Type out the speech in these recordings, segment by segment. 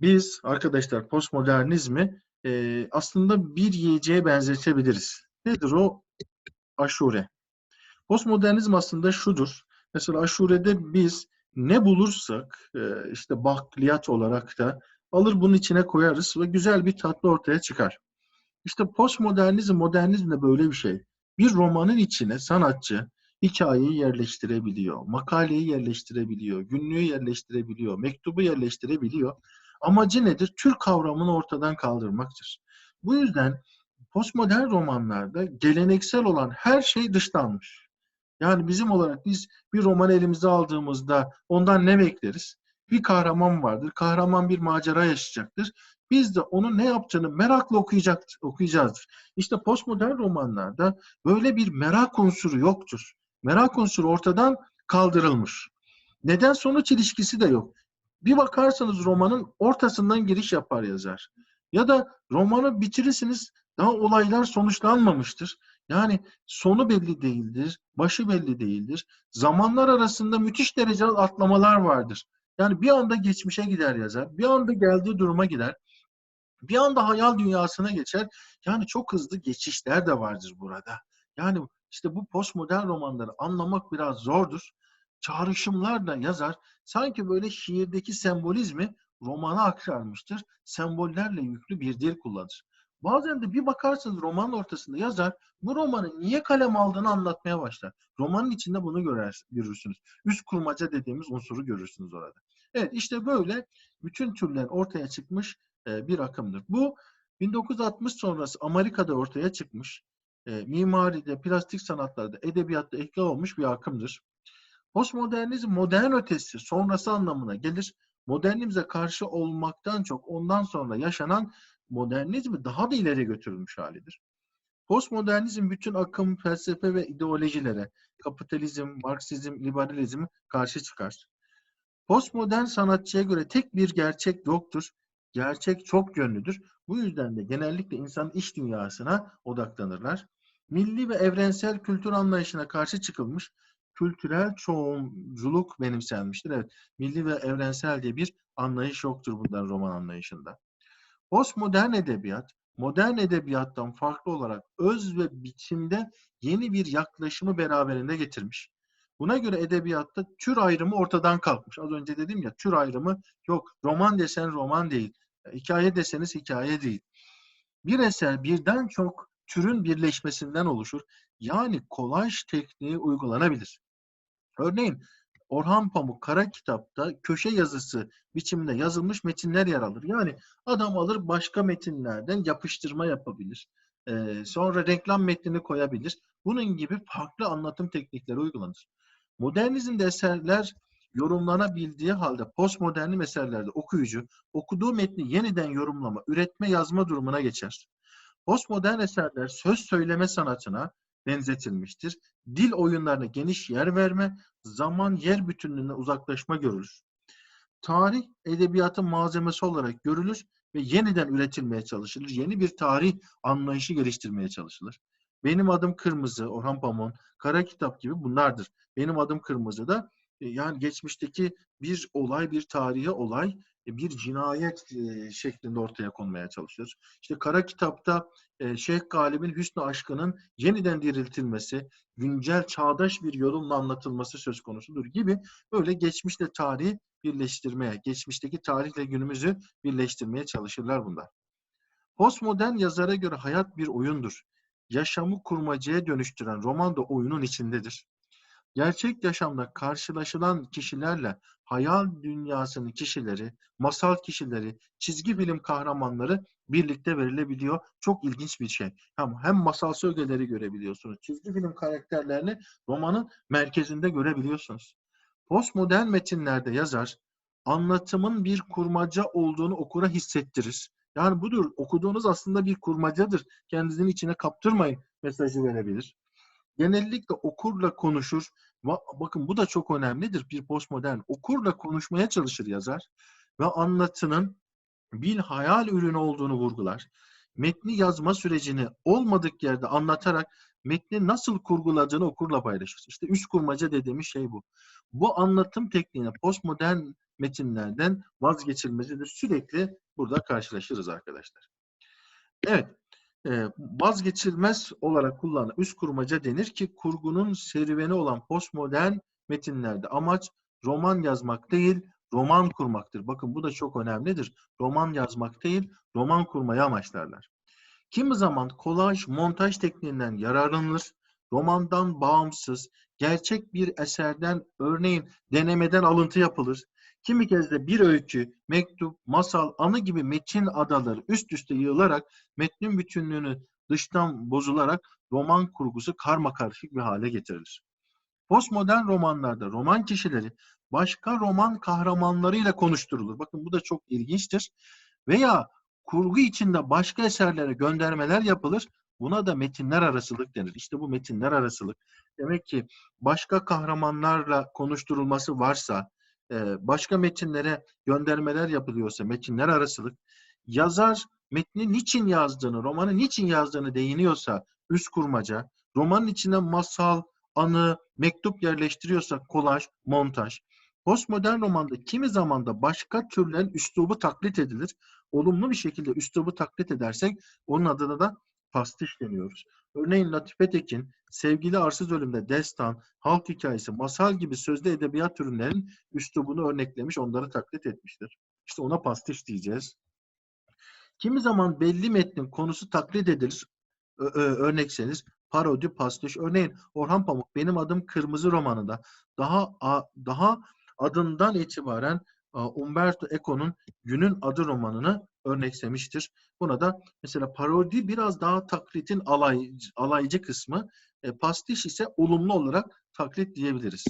biz arkadaşlar postmodernizmi e, aslında bir yiyeceğe benzetebiliriz. Nedir o? Aşure. Postmodernizm aslında şudur. Mesela aşurede biz ne bulursak e, işte bakliyat olarak da alır bunun içine koyarız ve güzel bir tatlı ortaya çıkar. İşte postmodernizm, modernizm de böyle bir şey. Bir romanın içine sanatçı hikayeyi yerleştirebiliyor, makaleyi yerleştirebiliyor, günlüğü yerleştirebiliyor, mektubu yerleştirebiliyor. Amacı nedir? Tür kavramını ortadan kaldırmaktır. Bu yüzden postmodern romanlarda geleneksel olan her şey dışlanmış. Yani bizim olarak biz bir roman elimize aldığımızda ondan ne bekleriz? Bir kahraman vardır. Kahraman bir macera yaşayacaktır. Biz de onun ne yaptığını merakla okuyacak, okuyacağızdır. İşte postmodern romanlarda böyle bir merak unsuru yoktur. Merak unsuru ortadan kaldırılmış. Neden sonuç ilişkisi de yok. Bir bakarsanız romanın ortasından giriş yapar yazar. Ya da romanı bitirirsiniz daha olaylar sonuçlanmamıştır. Yani sonu belli değildir, başı belli değildir. Zamanlar arasında müthiş derecede atlamalar vardır. Yani bir anda geçmişe gider yazar, bir anda geldiği duruma gider, bir anda hayal dünyasına geçer. Yani çok hızlı geçişler de vardır burada. Yani işte bu postmodern romanları anlamak biraz zordur. Çağrışımlarla yazar. Sanki böyle şiirdeki sembolizmi romana aktarmıştır. Sembollerle yüklü bir dil kullanır. Bazen de bir bakarsınız romanın ortasında yazar bu romanı niye kalem aldığını anlatmaya başlar. Romanın içinde bunu görer, görürsünüz. Üst kurmaca dediğimiz unsuru görürsünüz orada. Evet işte böyle bütün türler ortaya çıkmış e, bir akımdır. Bu 1960 sonrası Amerika'da ortaya çıkmış. E, mimaride, plastik sanatlarda, edebiyatta etkili olmuş bir akımdır. Postmodernizm modern ötesi, sonrası anlamına gelir. Modernimize karşı olmaktan çok ondan sonra yaşanan modernizmi daha da ileri götürülmüş halidir. Postmodernizm bütün akım, felsefe ve ideolojilere, kapitalizm, Marksizm, liberalizm karşı çıkar. Postmodern sanatçıya göre tek bir gerçek yoktur. Gerçek çok yönlüdür. Bu yüzden de genellikle insan iş dünyasına odaklanırlar. Milli ve evrensel kültür anlayışına karşı çıkılmış, kültürel çoğunculuk benimsenmiştir. Evet, milli ve evrensel diye bir anlayış yoktur bunların roman anlayışında. Postmodern edebiyat, modern edebiyattan farklı olarak öz ve biçimde yeni bir yaklaşımı beraberinde getirmiş. Buna göre edebiyatta tür ayrımı ortadan kalkmış. Az önce dedim ya tür ayrımı yok. Roman desen roman değil. Hikaye deseniz hikaye değil. Bir eser birden çok türün birleşmesinden oluşur. Yani kolaj tekniği uygulanabilir. Örneğin Orhan Pamuk Kara Kitap'ta köşe yazısı biçiminde yazılmış metinler yer alır. Yani adam alır başka metinlerden yapıştırma yapabilir. Ee, sonra reklam metnini koyabilir. Bunun gibi farklı anlatım teknikleri uygulanır. Modernizmde eserler yorumlanabildiği halde postmodern eserlerde okuyucu okuduğu metni yeniden yorumlama, üretme, yazma durumuna geçer. Postmodern eserler söz söyleme sanatına benzetilmiştir. Dil oyunlarına geniş yer verme, zaman yer bütünlüğüne uzaklaşma görülür. Tarih edebiyatın malzemesi olarak görülür ve yeniden üretilmeye çalışılır. Yeni bir tarih anlayışı geliştirmeye çalışılır. Benim adım Kırmızı, Orhan Pamuk'un Kara Kitap gibi bunlardır. Benim adım Kırmızı da e, yani geçmişteki bir olay, bir tarihi olay bir cinayet e, şeklinde ortaya konmaya çalışır. İşte Kara Kitap'ta Şeyh Galip'in Hüsnü Aşkı'nın yeniden diriltilmesi, güncel çağdaş bir yorumla anlatılması söz konusudur gibi böyle geçmişle tarihi birleştirmeye, geçmişteki tarihle günümüzü birleştirmeye çalışırlar bunlar. Postmodern yazara göre hayat bir oyundur. Yaşamı kurmacaya dönüştüren roman da oyunun içindedir gerçek yaşamda karşılaşılan kişilerle hayal dünyasının kişileri, masal kişileri, çizgi film kahramanları birlikte verilebiliyor. Çok ilginç bir şey. Hem, hem masal ögeleri görebiliyorsunuz. Çizgi film karakterlerini romanın merkezinde görebiliyorsunuz. Postmodern metinlerde yazar anlatımın bir kurmaca olduğunu okura hissettirir. Yani budur. Okuduğunuz aslında bir kurmacadır. Kendinizin içine kaptırmayın mesajı verebilir genellikle okurla konuşur. Bakın bu da çok önemlidir bir postmodern. Okurla konuşmaya çalışır yazar ve anlatının bir hayal ürünü olduğunu vurgular. Metni yazma sürecini olmadık yerde anlatarak metni nasıl kurguladığını okurla paylaşır. İşte üst kurmaca dediğimiz şey bu. Bu anlatım tekniğine postmodern metinlerden vazgeçilmesidir. Sürekli burada karşılaşırız arkadaşlar. Evet, vazgeçilmez olarak kullanılan üst kurmaca denir ki kurgunun serüveni olan postmodern metinlerde amaç roman yazmak değil, roman kurmaktır. Bakın bu da çok önemlidir. Roman yazmak değil, roman kurmayı amaçlarlar. Kimi zaman kolaj, montaj tekniğinden yararlanılır. Romandan bağımsız, gerçek bir eserden, örneğin denemeden alıntı yapılır. Kimi kez de bir öykü, mektup, masal, anı gibi metin adaları üst üste yığılarak metnin bütünlüğünü dıştan bozularak roman kurgusu karma karışık bir hale getirilir. Postmodern romanlarda roman kişileri başka roman kahramanlarıyla konuşturulur. Bakın bu da çok ilginçtir. Veya kurgu içinde başka eserlere göndermeler yapılır. Buna da metinler arasılık denir. İşte bu metinler arasılık. Demek ki başka kahramanlarla konuşturulması varsa, başka metinlere göndermeler yapılıyorsa metinler arasılık, yazar metni niçin yazdığını, romanı niçin yazdığını değiniyorsa üst kurmaca, romanın içine masal, anı, mektup yerleştiriyorsa kolaj, montaj. Postmodern romanda kimi zaman da başka türlerin üslubu taklit edilir. Olumlu bir şekilde üslubu taklit edersek onun adına da pastiş deniyoruz. Örneğin Latife Tekin, Sevgili Arsız Ölüm'de destan, halk hikayesi, masal gibi sözde edebiyat türünlerin üslubunu örneklemiş, onları taklit etmiştir. İşte ona pastiş diyeceğiz. Kimi zaman belli metnin konusu taklit edilir. Örnekseniz parodi, pastiş. Örneğin Orhan Pamuk Benim Adım Kırmızı romanında daha daha adından itibaren Umberto Eco'nun Günün Adı romanını örneksemiştir. Buna da mesela parodi biraz daha taklitin alaycı, alaycı kısmı, e, pastiş ise olumlu olarak taklit diyebiliriz.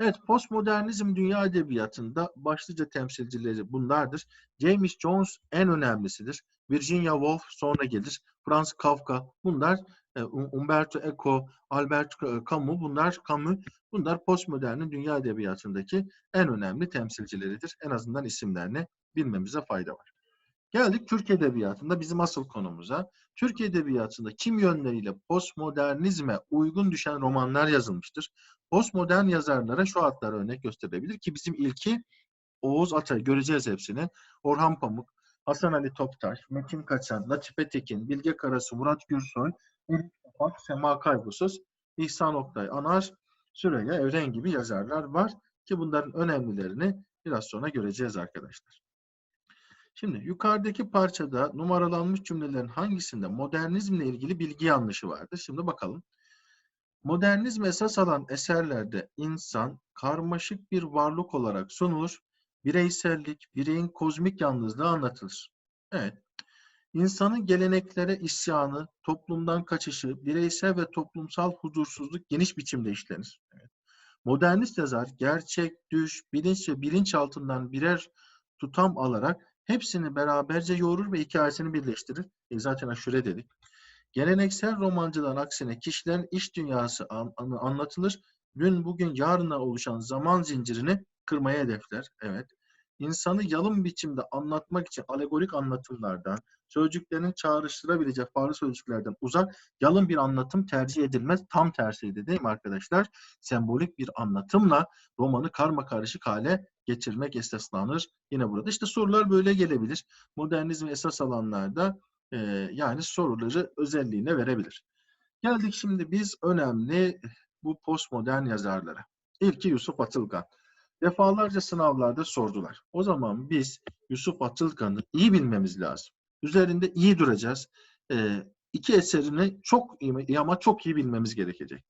Evet, postmodernizm dünya edebiyatında başlıca temsilcileri bunlardır. James Jones en önemlisidir. Virginia Woolf sonra gelir. Franz Kafka bunlar Umberto Eco, Albert Camus bunlar Camus bunlar postmodernin dünya edebiyatındaki en önemli temsilcileridir. En azından isimlerini bilmemize fayda var. Geldik Türk Edebiyatı'nda bizim asıl konumuza. Türk Edebiyatı'nda kim yönleriyle postmodernizme uygun düşen romanlar yazılmıştır. Postmodern yazarlara şu adlar örnek gösterilebilir ki bizim ilki Oğuz Atay. Göreceğiz hepsini. Orhan Pamuk, Hasan Ali Toptaş, Metin Kaçan, Latife Tekin, Bilge Karasu, Murat Gürsoy, Elif Kapak, Sema Kaygusuz, İhsan Oktay, Anar, Süreyya Evren gibi yazarlar var ki bunların önemlilerini biraz sonra göreceğiz arkadaşlar. Şimdi yukarıdaki parçada numaralanmış cümlelerin hangisinde modernizmle ilgili bilgi yanlışı vardır? Şimdi bakalım. Modernizm esas alan eserlerde insan karmaşık bir varlık olarak sunulur. Bireysellik, bireyin kozmik yalnızlığı anlatılır. Evet. İnsanın geleneklere isyanı, toplumdan kaçışı, bireysel ve toplumsal huzursuzluk geniş biçimde işlenir. Modernist yazar gerçek, düş, bilinç ve bilinç altından birer tutam alarak hepsini beraberce yoğurur ve hikayesini birleştirir. E zaten aşure dedik. Geleneksel romancıların aksine kişilerin iş dünyası an, an, anlatılır. Dün, bugün, yarına oluşan zaman zincirini kırmaya hedefler. Evet. İnsanı yalın biçimde anlatmak için alegorik anlatımlardan, sözcüklerin çağrıştırabileceği farklı sözcüklerden uzak, yalın bir anlatım tercih edilmez. Tam tersiydi değil mi arkadaşlar? Sembolik bir anlatımla romanı karma karışık hale getirmek esaslanır. Yine burada işte sorular böyle gelebilir. Modernizm esas alanlarda e, yani soruları özelliğine verebilir. Geldik şimdi biz önemli bu postmodern yazarlara. İlki Yusuf Atılgan. Defalarca sınavlarda sordular. O zaman biz Yusuf Atılgan'ı iyi bilmemiz lazım. Üzerinde iyi duracağız. E, iki eserini çok iyi ama çok iyi bilmemiz gerekecek.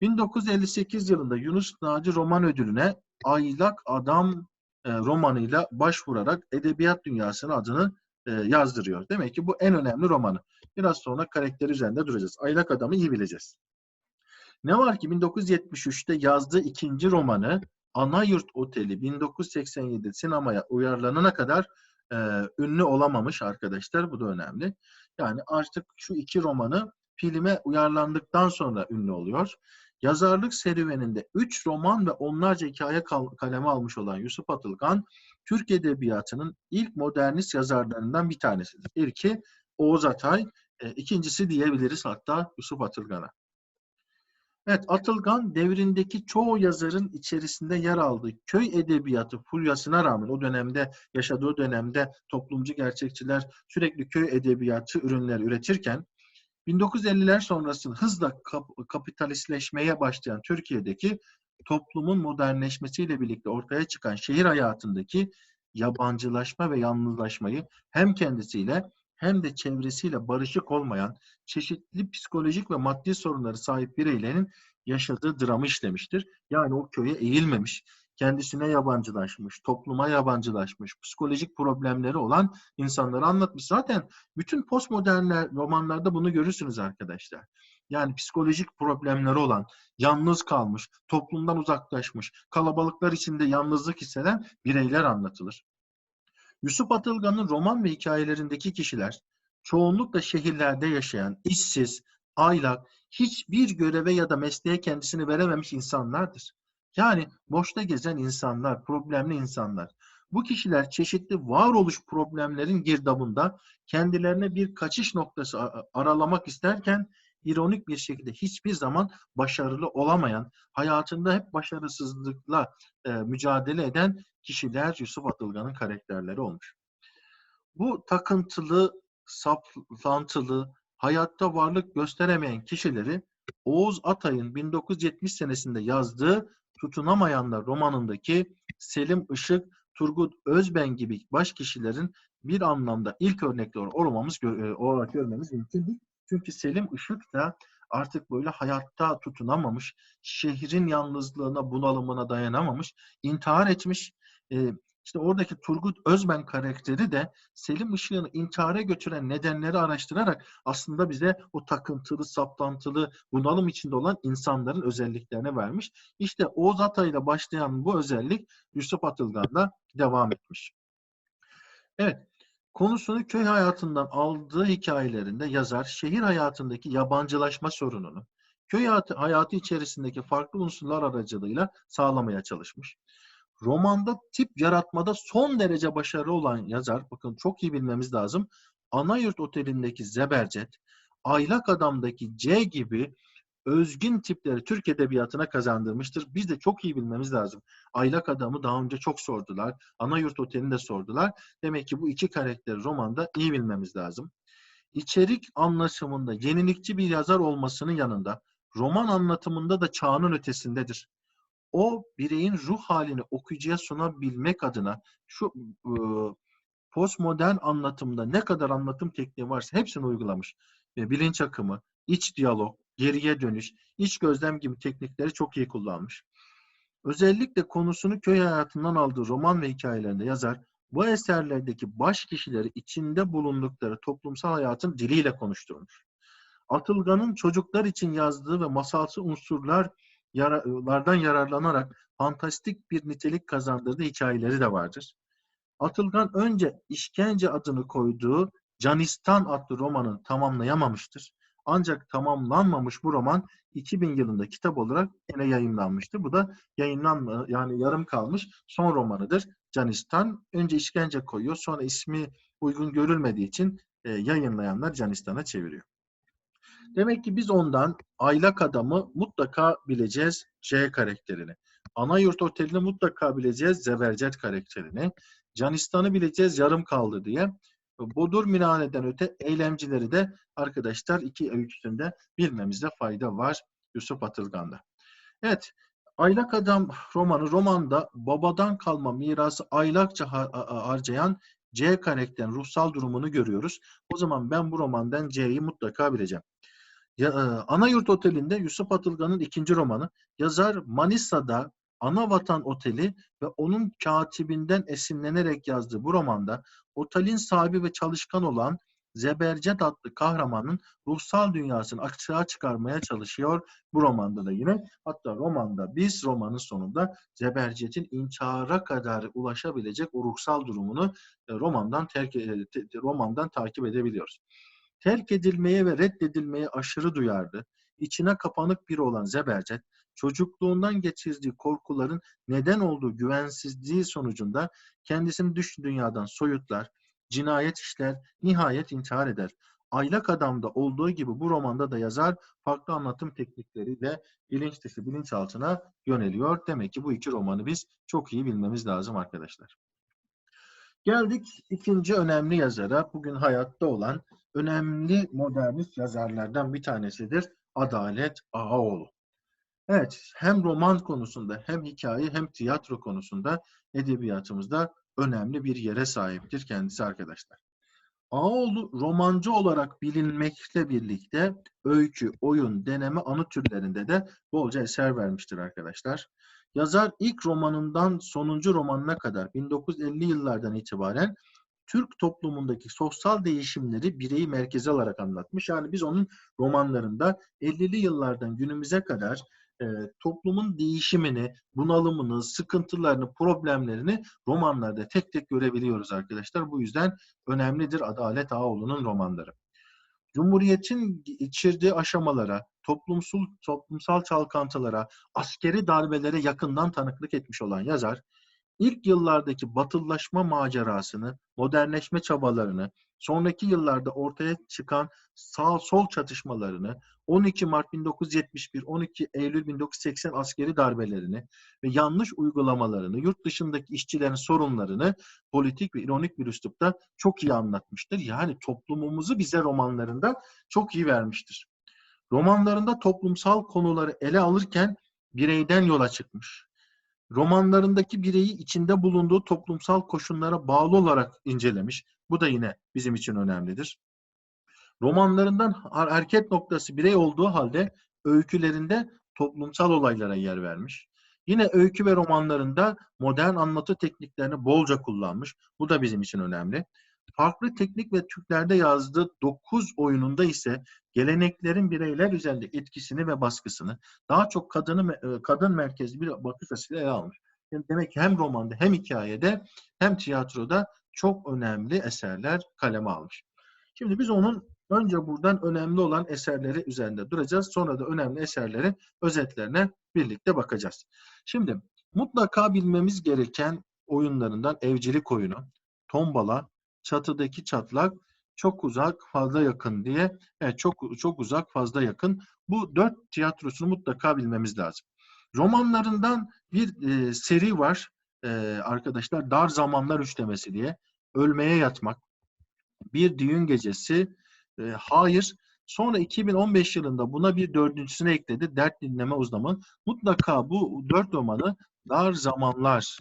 1958 yılında Yunus Naci Roman Ödülü'ne Aylak Adam e, romanıyla başvurarak edebiyat dünyasının adını e, yazdırıyor. Demek ki bu en önemli romanı. Biraz sonra karakteri üzerinde duracağız. Aylak Adam'ı iyi bileceğiz. Ne var ki 1973'te yazdığı ikinci romanı Anayurt Oteli 1987 sinemaya uyarlanana kadar e, ünlü olamamış arkadaşlar. Bu da önemli. Yani artık şu iki romanı filme uyarlandıktan sonra ünlü oluyor. Yazarlık serüveninde 3 roman ve onlarca hikaye kaleme almış olan Yusuf Atılgan, Türk Edebiyatı'nın ilk modernist yazarlarından bir tanesidir. İlki Oğuz Atay, e, ikincisi diyebiliriz hatta Yusuf Atılgan'a. Evet, Atılgan devrindeki çoğu yazarın içerisinde yer aldığı köy edebiyatı furyasına rağmen o dönemde yaşadığı dönemde toplumcu gerçekçiler sürekli köy edebiyatı ürünleri üretirken 1950'ler sonrası hızla kap kapitalistleşmeye başlayan Türkiye'deki toplumun modernleşmesiyle birlikte ortaya çıkan şehir hayatındaki yabancılaşma ve yalnızlaşmayı hem kendisiyle hem de çevresiyle barışık olmayan çeşitli psikolojik ve maddi sorunları sahip bireylerin yaşadığı dramı işlemiştir. Yani o köye eğilmemiş, kendisine yabancılaşmış, topluma yabancılaşmış, psikolojik problemleri olan insanları anlatmış. Zaten bütün postmodern romanlarda bunu görürsünüz arkadaşlar. Yani psikolojik problemleri olan, yalnız kalmış, toplumdan uzaklaşmış, kalabalıklar içinde yalnızlık hisseden bireyler anlatılır. Yusuf Atılgan'ın roman ve hikayelerindeki kişiler çoğunlukla şehirlerde yaşayan, işsiz, aylak, hiçbir göreve ya da mesleğe kendisini verememiş insanlardır. Yani boşta gezen insanlar, problemli insanlar. Bu kişiler çeşitli varoluş problemlerin girdabında kendilerine bir kaçış noktası aralamak isterken ironik bir şekilde hiçbir zaman başarılı olamayan, hayatında hep başarısızlıkla e, mücadele eden kişiler Yusuf Atılgan'ın karakterleri olmuş. Bu takıntılı, saplantılı, hayatta varlık gösteremeyen kişileri Oğuz Atay'ın 1970 senesinde yazdığı Tutunamayanlar romanındaki Selim Işık, Turgut Özben gibi baş kişilerin bir anlamda ilk örnekleri e, olarak görmemiz mümkün değil. Çünkü Selim Işık da artık böyle hayatta tutunamamış, şehrin yalnızlığına, bunalımına dayanamamış, intihar etmiş. E, işte oradaki Turgut Özben karakteri de Selim Işık'ın intihara götüren nedenleri araştırarak aslında bize o takıntılı, saplantılı, bunalım içinde olan insanların özelliklerini vermiş. İşte Oğuz Atay'la başlayan bu özellik Yusuf Atılgan'la devam etmiş. Evet, Konusunu köy hayatından aldığı hikayelerinde yazar şehir hayatındaki yabancılaşma sorununu köy hayatı, içerisindeki farklı unsurlar aracılığıyla sağlamaya çalışmış. Romanda tip yaratmada son derece başarılı olan yazar, bakın çok iyi bilmemiz lazım. Anayurt Oteli'ndeki Zebercet, Aylak Adam'daki C gibi özgün tipleri Türk Edebiyatı'na kazandırmıştır. Biz de çok iyi bilmemiz lazım. Aylak Adam'ı daha önce çok sordular. Anayurt Oteli'ni de sordular. Demek ki bu iki karakteri romanda iyi bilmemiz lazım. İçerik anlaşımında yenilikçi bir yazar olmasının yanında roman anlatımında da çağının ötesindedir. O bireyin ruh halini okuyucuya sunabilmek adına şu e, postmodern anlatımda ne kadar anlatım tekniği varsa hepsini uygulamış. Bilinç akımı, iç diyalog, geriye dönüş, iç gözlem gibi teknikleri çok iyi kullanmış. Özellikle konusunu köy hayatından aldığı roman ve hikayelerinde yazar, bu eserlerdeki baş kişileri içinde bulundukları toplumsal hayatın diliyle konuşturmuş. Atılgan'ın çocuklar için yazdığı ve masalsı unsurlardan yararlanarak fantastik bir nitelik kazandırdığı hikayeleri de vardır. Atılgan önce işkence adını koyduğu Canistan adlı romanı tamamlayamamıştır. Ancak tamamlanmamış bu roman 2000 yılında kitap olarak yine yayınlanmıştır. Bu da yayınlanma yani yarım kalmış son romanıdır. Canistan önce işkence koyuyor sonra ismi uygun görülmediği için e, yayınlayanlar Canistan'a çeviriyor. Demek ki biz ondan aylak adamı mutlaka bileceğiz C karakterini. Ana yurt otelini mutlaka bileceğiz Zebercet karakterini. Canistan'ı bileceğiz yarım kaldı diye. Bodur minareden öte eylemcileri de arkadaşlar iki öyküsünde bilmemizde fayda var Yusuf Atılgan'da. Evet, Aylak Adam romanı romanda babadan kalma mirası aylakça harcayan C karakterin ruhsal durumunu görüyoruz. O zaman ben bu romandan C'yi mutlaka bileceğim. Ya, e, Ana Yurt Oteli'nde Yusuf Atılgan'ın ikinci romanı. Yazar Manisa'da Ana Vatan Oteli ve onun katibinden esinlenerek yazdığı bu romanda otelin sahibi ve çalışkan olan Zebercet adlı kahramanın ruhsal dünyasını açığa çıkarmaya çalışıyor bu romanda da yine. Hatta romanda biz romanın sonunda Zebercet'in intihara kadar ulaşabilecek o ruhsal durumunu e, romandan terk e, romandan takip edebiliyoruz. Terk edilmeye ve reddedilmeye aşırı duyardı. İçine kapanık biri olan Zebercet çocukluğundan geçirdiği korkuların neden olduğu güvensizliği sonucunda kendisini dış dünyadan soyutlar, cinayet işler, nihayet intihar eder. Aylak Adam'da olduğu gibi bu romanda da yazar farklı anlatım teknikleriyle bilinç dışı bilinçaltına yöneliyor. Demek ki bu iki romanı biz çok iyi bilmemiz lazım arkadaşlar. Geldik ikinci önemli yazara. Bugün hayatta olan önemli modernist yazarlardan bir tanesidir. Adalet Ağaoğlu. Evet, hem roman konusunda hem hikaye hem tiyatro konusunda edebiyatımızda önemli bir yere sahiptir kendisi arkadaşlar. Ağaoğlu romancı olarak bilinmekle birlikte öykü, oyun, deneme, anı türlerinde de bolca eser vermiştir arkadaşlar. Yazar ilk romanından sonuncu romanına kadar 1950 yıllardan itibaren Türk toplumundaki sosyal değişimleri bireyi merkeze alarak anlatmış. Yani biz onun romanlarında 50'li yıllardan günümüze kadar e, toplumun değişimini, bunalımını, sıkıntılarını, problemlerini romanlarda tek tek görebiliyoruz arkadaşlar. Bu yüzden önemlidir Adalet Ağaoğlu'nun romanları. Cumhuriyetin içirdiği aşamalara, toplumsal, toplumsal çalkantılara, askeri darbelere yakından tanıklık etmiş olan yazar, ilk yıllardaki batıllaşma macerasını, modernleşme çabalarını, sonraki yıllarda ortaya çıkan sağ sol çatışmalarını, 12 Mart 1971, 12 Eylül 1980 askeri darbelerini ve yanlış uygulamalarını, yurt dışındaki işçilerin sorunlarını politik ve ironik bir üslupta çok iyi anlatmıştır. Yani toplumumuzu bize romanlarında çok iyi vermiştir. Romanlarında toplumsal konuları ele alırken bireyden yola çıkmış romanlarındaki bireyi içinde bulunduğu toplumsal koşullara bağlı olarak incelemiş. Bu da yine bizim için önemlidir. Romanlarından hareket noktası birey olduğu halde öykülerinde toplumsal olaylara yer vermiş. Yine öykü ve romanlarında modern anlatı tekniklerini bolca kullanmış. Bu da bizim için önemli. Farklı teknik ve türlerde yazdığı 9 oyununda ise geleneklerin bireyler üzerinde etkisini ve baskısını daha çok kadını kadın merkezli bir bakış açısıyla ele almış. Yani demek ki hem romanda hem hikayede hem tiyatroda çok önemli eserler kaleme almış. Şimdi biz onun önce buradan önemli olan eserleri üzerinde duracağız. Sonra da önemli eserlerin özetlerine birlikte bakacağız. Şimdi mutlaka bilmemiz gereken oyunlarından evcilik oyunu, tombala, çatıdaki çatlak, çok uzak, fazla yakın diye. Evet, çok çok uzak, fazla yakın. Bu dört tiyatrosunu mutlaka bilmemiz lazım. Romanlarından bir e, seri var e, arkadaşlar. Dar Zamanlar Üçlemesi diye. Ölmeye Yatmak, Bir Düğün Gecesi, e, Hayır. Sonra 2015 yılında buna bir dördüncüsünü ekledi. Dert Dinleme Uzmanı. Mutlaka bu dört romanı Dar Zamanlar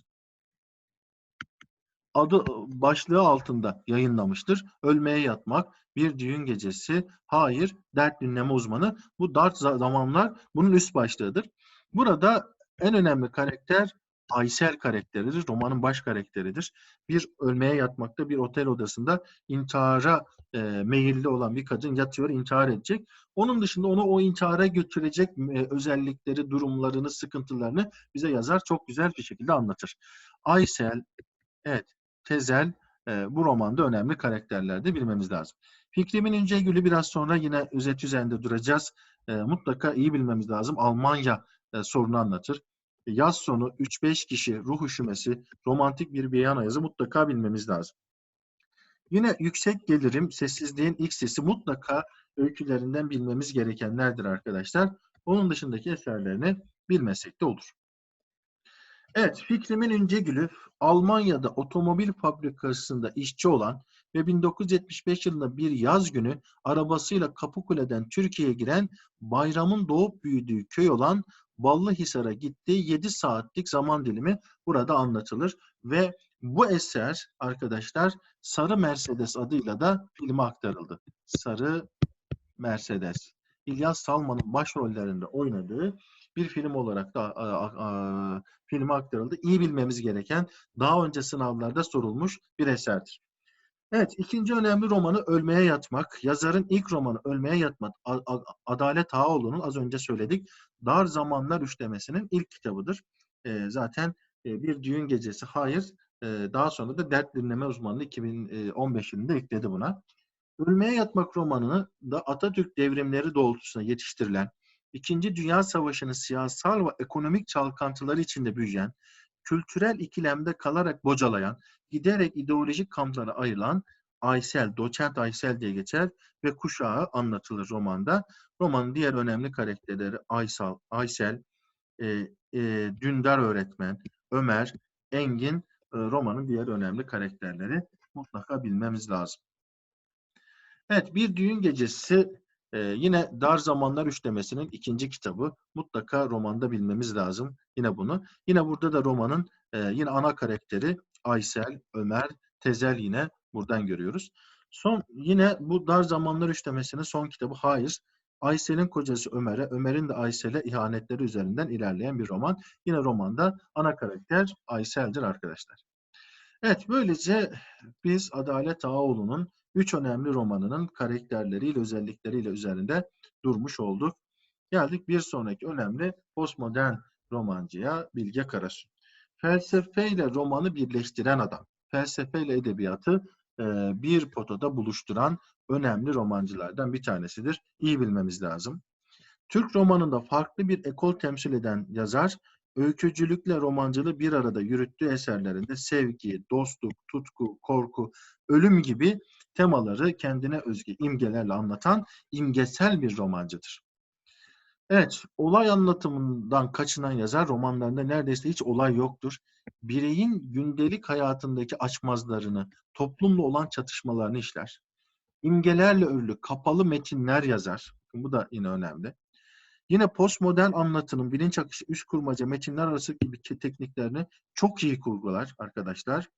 adı başlığı altında yayınlamıştır. Ölmeye yatmak, bir düğün gecesi, hayır, dert dinleme uzmanı. Bu dart zamanlar bunun üst başlığıdır. Burada en önemli karakter Aysel karakteridir. Romanın baş karakteridir. Bir ölmeye yatmakta bir otel odasında intihara e, meyilli olan bir kadın yatıyor, intihar edecek. Onun dışında onu o intihara götürecek e, özellikleri, durumlarını, sıkıntılarını bize yazar çok güzel bir şekilde anlatır. Aysel, evet Tezel e, bu romanda önemli karakterlerde bilmemiz lazım. Fikrimin İncegül'ü biraz sonra yine özet üzerinde duracağız. E, mutlaka iyi bilmemiz lazım. Almanya e, sorunu anlatır. Yaz sonu 3-5 kişi ruh üşümesi, romantik bir Viyana yazı mutlaka bilmemiz lazım. Yine yüksek gelirim, sessizliğin ilk sesi mutlaka öykülerinden bilmemiz gerekenlerdir arkadaşlar. Onun dışındaki eserlerini bilmesek de olur. Evet, Fikrimin İncegül'ü Almanya'da otomobil fabrikasında işçi olan ve 1975 yılında bir yaz günü arabasıyla Kapıkule'den Türkiye'ye giren Bayram'ın doğup büyüdüğü köy olan Ballıhisar'a gittiği 7 saatlik zaman dilimi burada anlatılır ve bu eser arkadaşlar Sarı Mercedes adıyla da filme aktarıldı. Sarı Mercedes. İlyas Salman'ın başrollerinde oynadığı bir film olarak da a, filme aktarıldı. İyi bilmemiz gereken daha önce sınavlarda sorulmuş bir eserdir. Evet, ikinci önemli romanı Ölmeye Yatmak. Yazarın ilk romanı Ölmeye Yatmak, Adalet Ağaoğlu'nun az önce söyledik. Dar Zamanlar Üçlemesi'nin ilk kitabıdır. E, zaten e, bir düğün gecesi, hayır. E, daha sonra da Dert Dinleme Uzmanlığı 2015 yılında ekledi buna. Ölmeye Yatmak romanını da Atatürk devrimleri doğrultusunda yetiştirilen, İkinci Dünya Savaşı'nın siyasal ve ekonomik çalkantıları içinde büyüyen, kültürel ikilemde kalarak bocalayan, giderek ideolojik kamplara ayrılan, Aysel, doçent Aysel diye geçer ve kuşağı anlatılır romanda. Romanın diğer önemli karakterleri Aysal, Aysel, e, e, Dündar öğretmen, Ömer, Engin e, romanın diğer önemli karakterleri mutlaka bilmemiz lazım. Evet, Bir Düğün Gecesi e, yine Dar Zamanlar Üçlemesi'nin ikinci kitabı. Mutlaka romanda bilmemiz lazım yine bunu. Yine burada da romanın e, yine ana karakteri Aysel, Ömer, Tezel yine buradan görüyoruz. Son yine bu Dar Zamanlar Üçlemesi'nin son kitabı Hayır. Aysel'in kocası Ömer'e, Ömer'in de Aysel'e ihanetleri üzerinden ilerleyen bir roman. Yine romanda ana karakter Aysel'dir arkadaşlar. Evet, böylece biz Adalet Ağaoğlu'nun üç önemli romanının karakterleriyle, özellikleriyle üzerinde durmuş olduk. Geldik bir sonraki önemli postmodern romancıya Bilge Karasu. Felsefeyle romanı birleştiren adam. Felsefeyle edebiyatı e, bir potada buluşturan önemli romancılardan bir tanesidir. İyi bilmemiz lazım. Türk romanında farklı bir ekol temsil eden yazar, öykücülükle romancılığı bir arada yürüttüğü eserlerinde sevgi, dostluk, tutku, korku, ölüm gibi temaları kendine özgü imgelerle anlatan imgesel bir romancıdır. Evet, olay anlatımından kaçınan yazar romanlarında neredeyse hiç olay yoktur. Bireyin gündelik hayatındaki açmazlarını, toplumla olan çatışmalarını işler. İmgelerle örülü kapalı metinler yazar. Bu da yine önemli. Yine postmodern anlatının bilinç akışı, üst kurmaca, metinler arası gibi tekniklerini çok iyi kurgular arkadaşlar.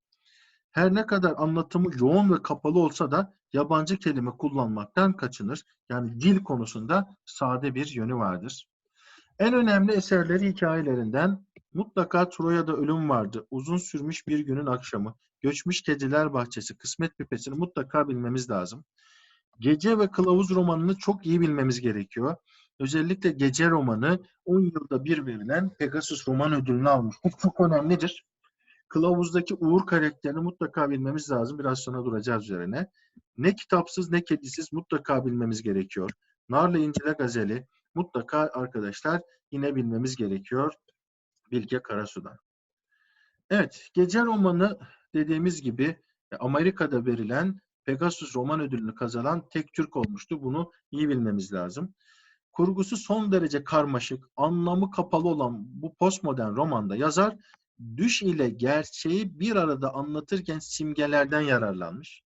Her ne kadar anlatımı yoğun ve kapalı olsa da yabancı kelime kullanmaktan kaçınır. Yani dil konusunda sade bir yönü vardır. En önemli eserleri hikayelerinden mutlaka Troya'da ölüm vardı. Uzun sürmüş bir günün akşamı. Göçmüş Kediler Bahçesi, Kısmet Pipesi'ni mutlaka bilmemiz lazım. Gece ve Kılavuz romanını çok iyi bilmemiz gerekiyor. Özellikle Gece romanı 10 yılda bir verilen Pegasus Roman Ödülünü almış. Bu çok önemlidir. Kılavuzdaki Uğur karakterini mutlaka bilmemiz lazım. Biraz sonra duracağız üzerine. Ne kitapsız ne kedisiz mutlaka bilmemiz gerekiyor. Narla İncil'e Gazeli mutlaka arkadaşlar yine bilmemiz gerekiyor. Bilge Karasu'dan. Evet, Gece romanı dediğimiz gibi Amerika'da verilen Pegasus Roman Ödülünü kazanan tek Türk olmuştu. Bunu iyi bilmemiz lazım. Kurgusu son derece karmaşık, anlamı kapalı olan bu postmodern romanda yazar düş ile gerçeği bir arada anlatırken simgelerden yararlanmış.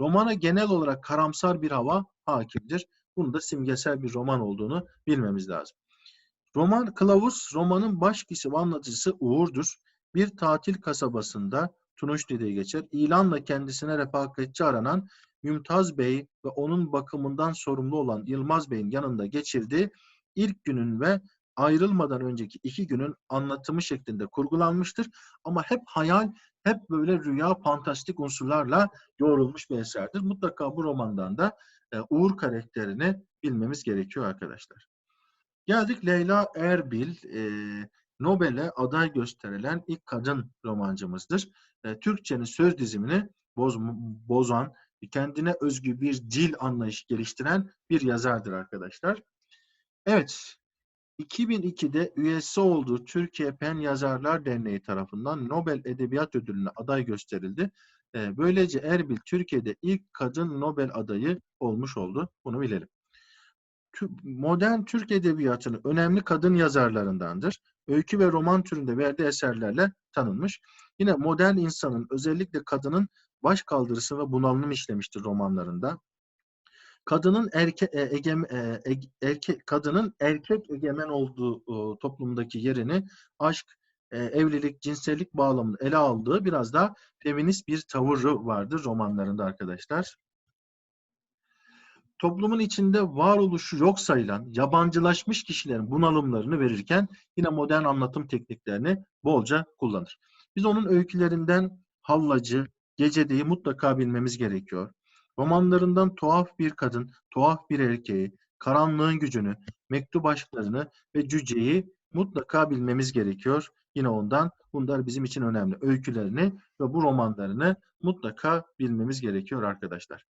Romana genel olarak karamsar bir hava hakimdir. Bunu da simgesel bir roman olduğunu bilmemiz lazım. Roman Kılavuz, romanın baş kişi ve anlatıcısı Uğur'dur. Bir tatil kasabasında Tunuşli diye geçer. İlanla kendisine refakatçi aranan Mümtaz Bey ve onun bakımından sorumlu olan Yılmaz Bey'in yanında geçirdiği ilk günün ve ayrılmadan önceki iki günün anlatımı şeklinde kurgulanmıştır. Ama hep hayal, hep böyle rüya, fantastik unsurlarla yoğrulmuş bir eserdir. Mutlaka bu romandan da e, Uğur karakterini bilmemiz gerekiyor arkadaşlar. Geldik Leyla Erbil, e, Nobel'e aday gösterilen ilk kadın romancımızdır. E, Türkçenin söz dizimini boz, bozan, kendine özgü bir dil anlayışı geliştiren bir yazardır arkadaşlar. Evet, 2002'de üyesi olduğu Türkiye Pen Yazarlar Derneği tarafından Nobel Edebiyat Ödülü'ne aday gösterildi. Ee, böylece Erbil Türkiye'de ilk kadın Nobel adayı olmuş oldu. Bunu bilelim. Modern Türk Edebiyatı'nın önemli kadın yazarlarındandır. Öykü ve roman türünde verdiği eserlerle tanınmış. Yine modern insanın özellikle kadının baş kaldırısı ve bunalım işlemiştir romanlarında kadının erke, e, egem, e, erke, kadının erkek egemen olduğu toplumdaki yerini aşk, e, evlilik, cinsellik bağlamında ele aldığı biraz daha feminist bir tavırı vardır romanlarında arkadaşlar. Toplumun içinde varoluşu yok sayılan yabancılaşmış kişilerin bunalımlarını verirken yine modern anlatım tekniklerini bolca kullanır. Biz onun öykülerinden Hallacı, Gecede'yi mutlaka bilmemiz gerekiyor. Romanlarından tuhaf bir kadın, tuhaf bir erkeği, karanlığın gücünü, mektup aşklarını ve cüceyi mutlaka bilmemiz gerekiyor. Yine ondan bunlar bizim için önemli. Öykülerini ve bu romanlarını mutlaka bilmemiz gerekiyor arkadaşlar.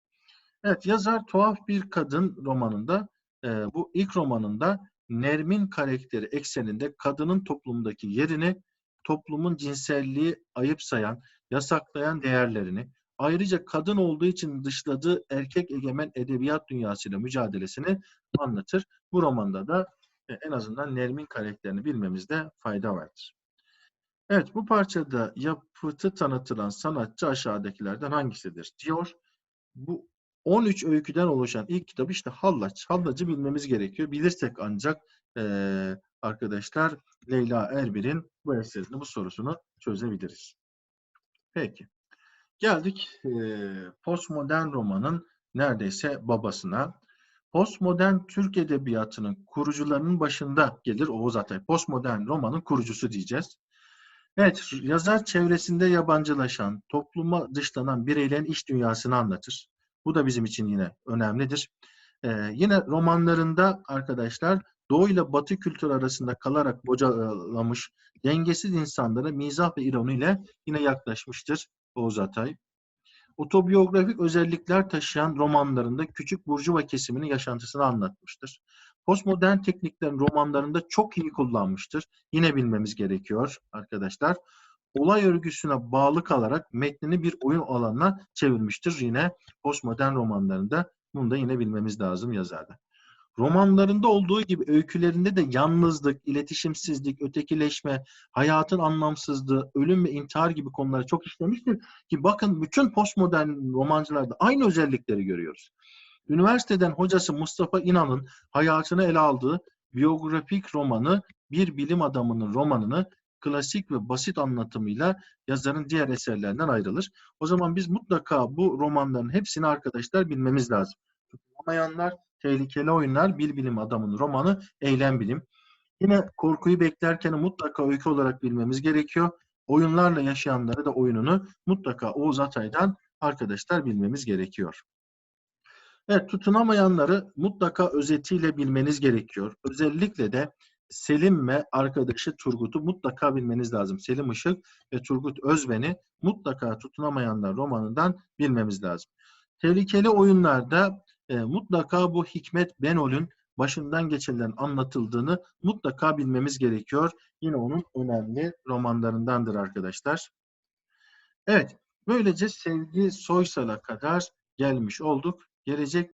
Evet yazar tuhaf bir kadın romanında e, bu ilk romanında Nermin karakteri ekseninde kadının toplumdaki yerini toplumun cinselliği ayıp sayan, yasaklayan değerlerini, Ayrıca kadın olduğu için dışladığı erkek egemen edebiyat dünyasıyla mücadelesini anlatır. Bu romanda da e, en azından Nermin karakterini bilmemizde fayda vardır. Evet bu parçada yapıtı tanıtılan sanatçı aşağıdakilerden hangisidir diyor. Bu 13 öyküden oluşan ilk kitap işte Hallaç. Hallacı bilmemiz gerekiyor. Bilirsek ancak eee, arkadaşlar Leyla Erbir'in bu eserini, bu sorusunu çözebiliriz. Peki. Geldik postmodern romanın neredeyse babasına. Postmodern Türk Edebiyatı'nın kurucularının başında gelir Oğuz Atay. Postmodern romanın kurucusu diyeceğiz. Evet, yazar çevresinde yabancılaşan, topluma dışlanan bireylerin iş dünyasını anlatır. Bu da bizim için yine önemlidir. Ee, yine romanlarında arkadaşlar Doğu ile Batı kültürü arasında kalarak bocalamış dengesiz insanlara mizah ve ironiyle yine yaklaşmıştır Oğuz Atay. Otobiyografik özellikler taşıyan romanlarında küçük burjuva kesiminin yaşantısını anlatmıştır. Postmodern tekniklerin romanlarında çok iyi kullanmıştır. Yine bilmemiz gerekiyor arkadaşlar. Olay örgüsüne bağlı kalarak metnini bir oyun alanına çevirmiştir. Yine postmodern romanlarında bunu da yine bilmemiz lazım yazarda. Romanlarında olduğu gibi öykülerinde de yalnızlık, iletişimsizlik, ötekileşme, hayatın anlamsızlığı, ölüm ve intihar gibi konuları çok işlemiştir. Ki bakın bütün postmodern romancılarda aynı özellikleri görüyoruz. Üniversiteden hocası Mustafa İnan'ın hayatını ele aldığı biyografik romanı bir bilim adamının romanını klasik ve basit anlatımıyla yazarın diğer eserlerinden ayrılır. O zaman biz mutlaka bu romanların hepsini arkadaşlar bilmemiz lazım. Tutulamayanlar, Tehlikeli Oyunlar, Bir Bilim Adamının romanı, Eylem Bilim. Yine korkuyu beklerken mutlaka öykü olarak bilmemiz gerekiyor. Oyunlarla yaşayanları da oyununu mutlaka Oğuz Atay'dan arkadaşlar bilmemiz gerekiyor. Evet, tutunamayanları mutlaka özetiyle bilmeniz gerekiyor. Özellikle de Selim ve arkadaşı Turgut'u mutlaka bilmeniz lazım. Selim Işık ve Turgut Özben'i mutlaka tutunamayanlar romanından bilmemiz lazım. Tehlikeli oyunlarda e, mutlaka bu Hikmet Benol'ün başından geçirilen anlatıldığını mutlaka bilmemiz gerekiyor. Yine onun önemli romanlarındandır arkadaşlar. Evet, böylece Sevgi Soysal'a kadar gelmiş olduk. Gelecek